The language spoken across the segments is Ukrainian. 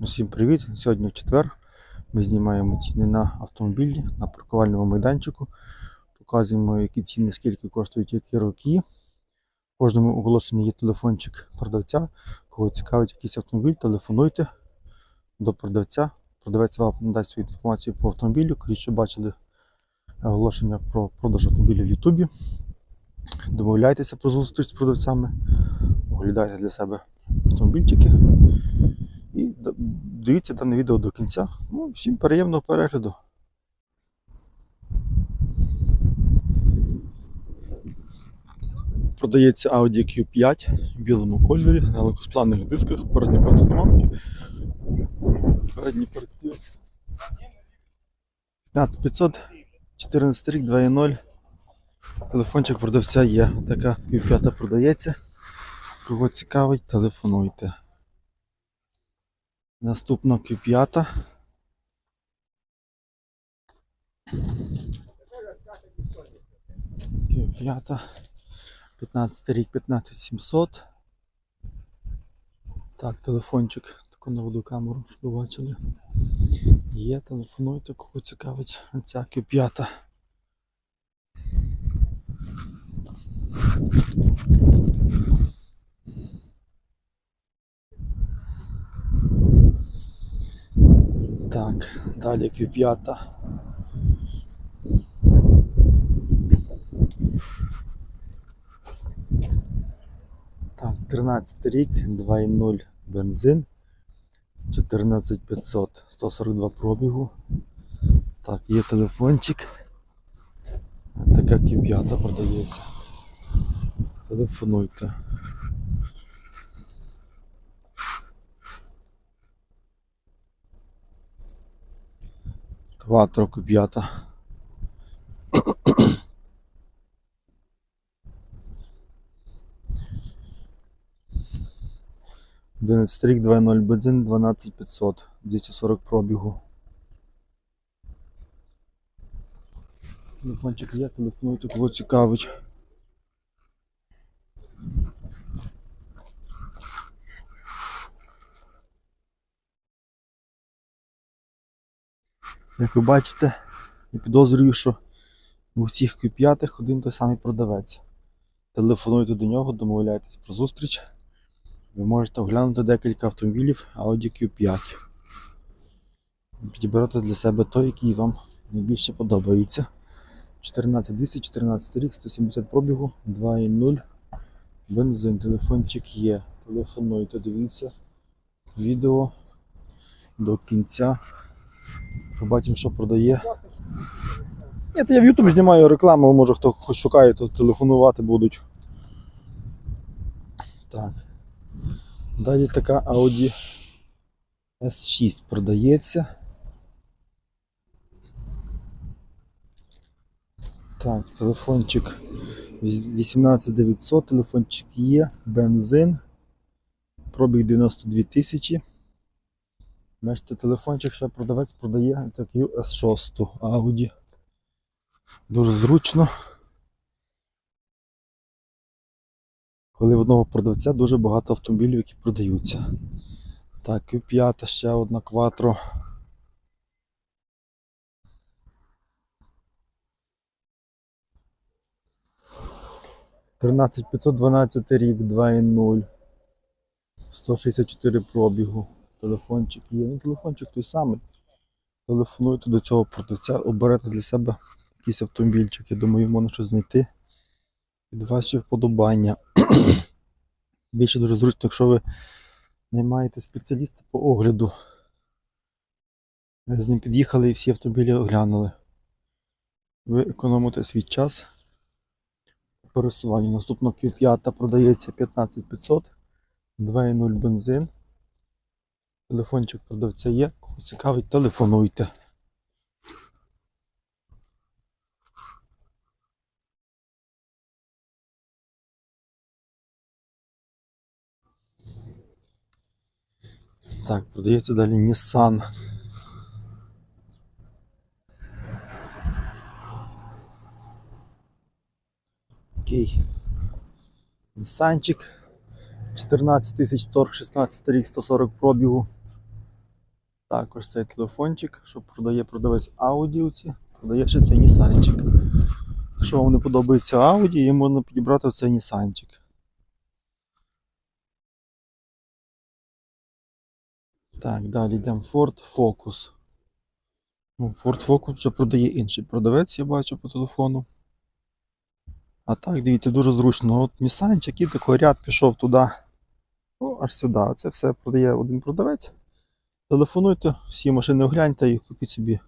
Усім привіт! Сьогодні в четвер. Ми знімаємо ціни на автомобілі на паркувальному майданчику. Показуємо, які ціни, скільки коштують які роки. В кожному оголошенні є телефончик продавця. Кого цікавить якийсь автомобіль, телефонуйте до продавця. Продавець вам надасть свою інформацію по автомобілю. Колись бачили оголошення про продаж автомобілів в Ютубі. Домовляйтеся про зустріч з продавцями, оглядайте для себе автомобільчики. І дивіться дане відео до кінця. Ну, всім приємного перегляду. Продається Audi Q5 в білому кольорі на легкосплавних дисках, передні партиномки. Передні парки. 15500, 14 рік, 2.0. Телефончик продавця є. Така Q5 продається. Кого цікавить, телефонуйте. Наступна Q5. Q5. 15 рік 15700. Так, телефончик. Таку наведу камеру, щоб ви бачили. Є, телефонуйте, кого цікавить ця Q5. Так, далі Q5. Так, 13 рік, 2.0 бензин, 14500, 142 пробігу. Так, є телефончик. Така Q5 продається. Телефонуйте. Quattro Q5. 11 стрік, 2.0 бензин 12500, 240 пробігу. Телефончик є, телефонуйте, кого цікавить. Як ви бачите, я підозрюю, що у всіх Q5 один той самий продавець. Телефонуйте до нього, домовляйтесь про зустріч. Ви можете оглянути декілька автомобілів Audi Q5. Підібрати для себе той, який вам найбільше подобається. 14200, 14 рік, 170 пробігу, 2.0. Бензин, телефончик є. Телефонуйте, дивіться відео до кінця. Побачимо, що продає. Ні, то я в YouTube знімаю рекламу, може хто хоч шукає, то телефонувати будуть. Так. Далі така Audi S6 продається. Так, телефончик 18900, телефончик є, бензин, пробіг 92 тисячі. Бачите, телефончик ще продавець продає таку S6 Audi. Дуже зручно. Коли в одного продавця дуже багато автомобілів, які продаються. Так, Q5, ще одна Quattro. Тринадцять 512 рік, 2.0. 164 пробігу. Телефончик є. Ну, телефончик той самий. Телефонуйте до цього продавця, оберете для себе якийсь автомобільчик. Я думаю, можна щось знайти. Від ваші вподобання. Більше дуже зручно, якщо ви наймаєте спеціаліста по огляду. З ним під'їхали і всі автомобілі оглянули. Ви економите свій час по пересуванню. Наступна Q5 продається 15500, 2.0 бензин. Телефончик продавця є. Кого цікавить, телефонуйте. Так, продається далі Nissan. Окей. Нісанчик. 14 тисяч торг, 16 рік, 140 пробігу. Також цей телефончик, що продає продавець аудіоці, продає ще цей Нісанчик. Якщо вам не подобається Audi, їм можна підібрати цей Нісанчик. Так, далі йдемо Ford Focus. Ну, Ford Focus вже продає інший продавець, я бачу по телефону. А так, дивіться, дуже зручно. От Нісанчик і такий ряд пішов туди. О, аж сюди. Це все продає один продавець. Телефонуйте, всі машини огляньте і купіть собі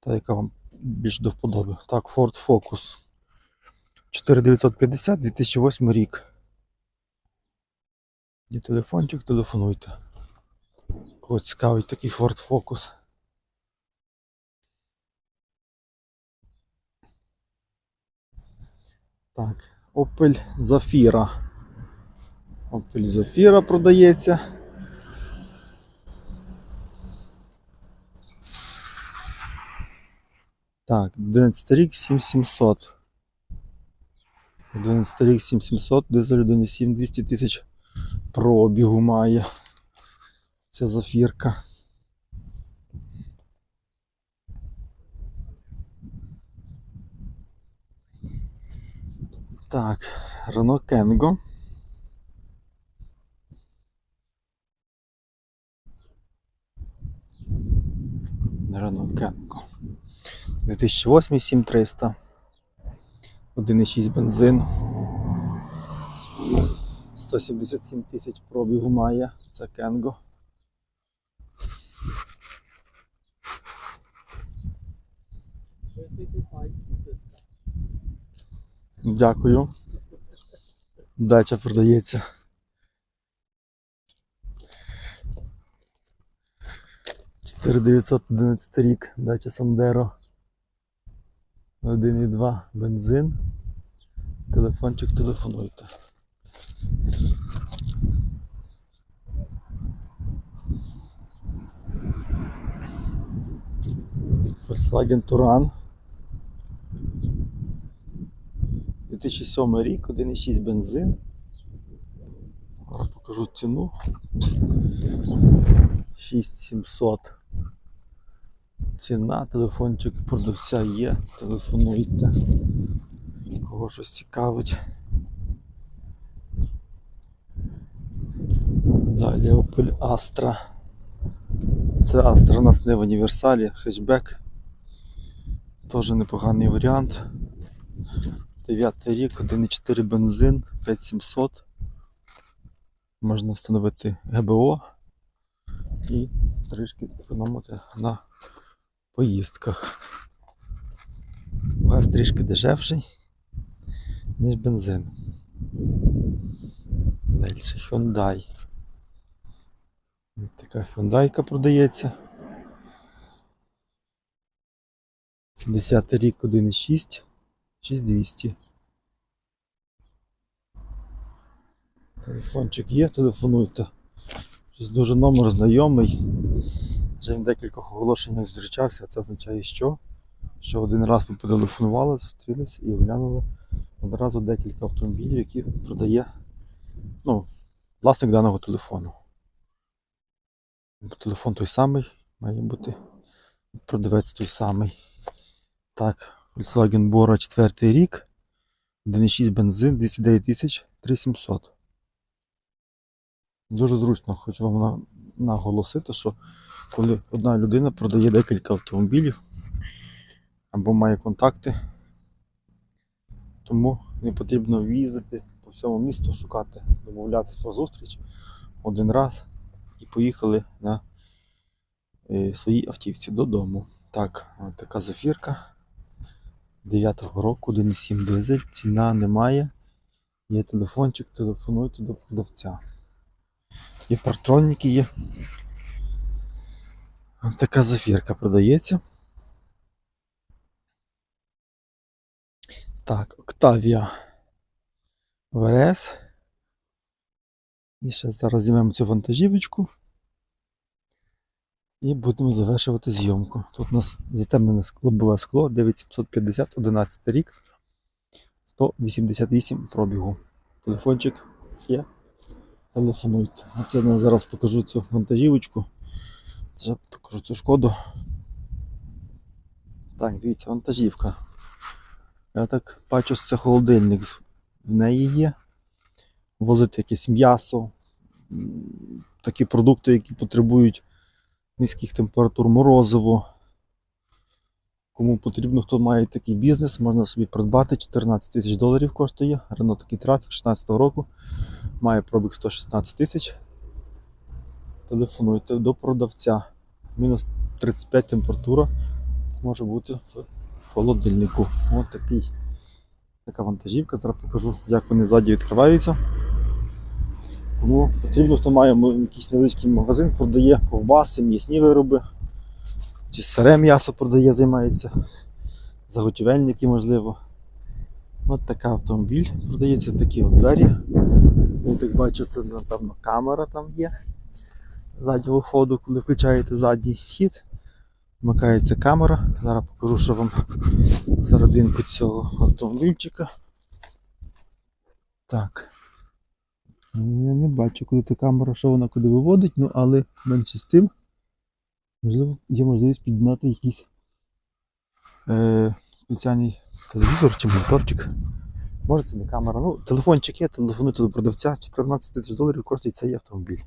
та, яка вам більш до вподоби. Так, Ford Focus. 4950 2008 рік. Є телефончик, телефонуйте. Когось цікавий такий Ford Focus. Так, Opel Zafira. Opel Zafira продається. Так, 11 рік 7700. 11 рік 7700, дизель 1,7 200 тисяч пробігу має. Ця зафірка. Так, Renault Kangoo. Renault Kangoo. 2008 7300. 1,6 бензин. 177 тисяч пробігу має. Це Кенго. Дякую. Дача продається. Чотири 911 рік, дача Сандеро. 1,2 бензин. Телефончик телефонуйте. Volkswagen Touran. 2007 рік, 1,6 бензин. Покажу ціну. 6700. Ціна, телефончик продавця є, телефонуйте. Кого щось цікавить. Далі Opel Astra. Це Astra у нас не в універсалі, хетчбек. Теж непоганий варіант. 9 рік, 1,4 бензин, 5700. Можна встановити ГБО і трішки економити на поїздках. Газ трішки дешевший, ніж бензин. Далі Hyundai. Така Hyundai продається. 10 рік 1,6, 6200. Телефончик є, телефонуйте. Щось дуже номер знайомий. Вже в декількох оголошеннях зустрічався, це означає що? Що один раз ви потелефонували, зустрілися і оглянули одразу декілька автомобілів, які продає ну, власник даного телефону. Телефон той самий, має бути продавець той самий. Так, Volkswagen Bora 4 рік, 1,6 бензин, 209 тисяч 3700. Дуже зручно, хочу вам на- наголосити, що коли одна людина продає декілька автомобілів або має контакти, тому не потрібно їздити по всьому місту, шукати, домовлятися про зустріч один раз і поїхали на е, своїй автівці додому. Так, така зафірка 9-го року, 1,7 дизель, ціна немає. Є телефончик, телефонуйте до продавця. Є партроніки є. Така зафірка продається. Так, Octavia ВРС. І ще зараз візьмемо цю вантажівочку. І будемо завершувати зйомку. Тут у нас затемнене лобове скло 9750, 11 рік, 188 пробігу. Телефончик є. Телефонуйте. От я зараз покажу цю вантажівочку. Вже покажу цю шкоду. Так, дивіться, вантажівка. Я так бачу, це холодильник. В неї є. Возити якесь м'ясо, такі продукти, які потребують низьких температур, морозиво. Кому потрібно, хто має такий бізнес, можна собі придбати. 14 тисяч доларів коштує. Renault такий трафік 16 року. Має пробіг 116 тисяч. Телефонуйте до продавця. Мінус 35 температура може бути в холодильнику. Ось такий. Така вантажівка. Зараз покажу, як вони ззаді відкриваються. Кому потрібно, хто має якийсь невеличкий магазин, продає ковбаси, м'ясні вироби, чи сире м'ясо продає, займається, заготівельники, можливо. От такий автомобіль продається, такі от двері. Ви так бачите, напевно, камера там є. Заднього ходу, коли включаєте задній хід, вмикається камера. Зараз покажу, що вам серединку цього автомобільчика. Так. Ну, Я не бачу, коли та камера, що вона куди виводить, ну але менше з тим, можливо, є можливість підняти якийсь е, спеціальний телевізор чи моніторчик. Може це не камера. Ну, телефончик є, телефонуйте до продавця, 14 тисяч доларів коштує цей автомобіль.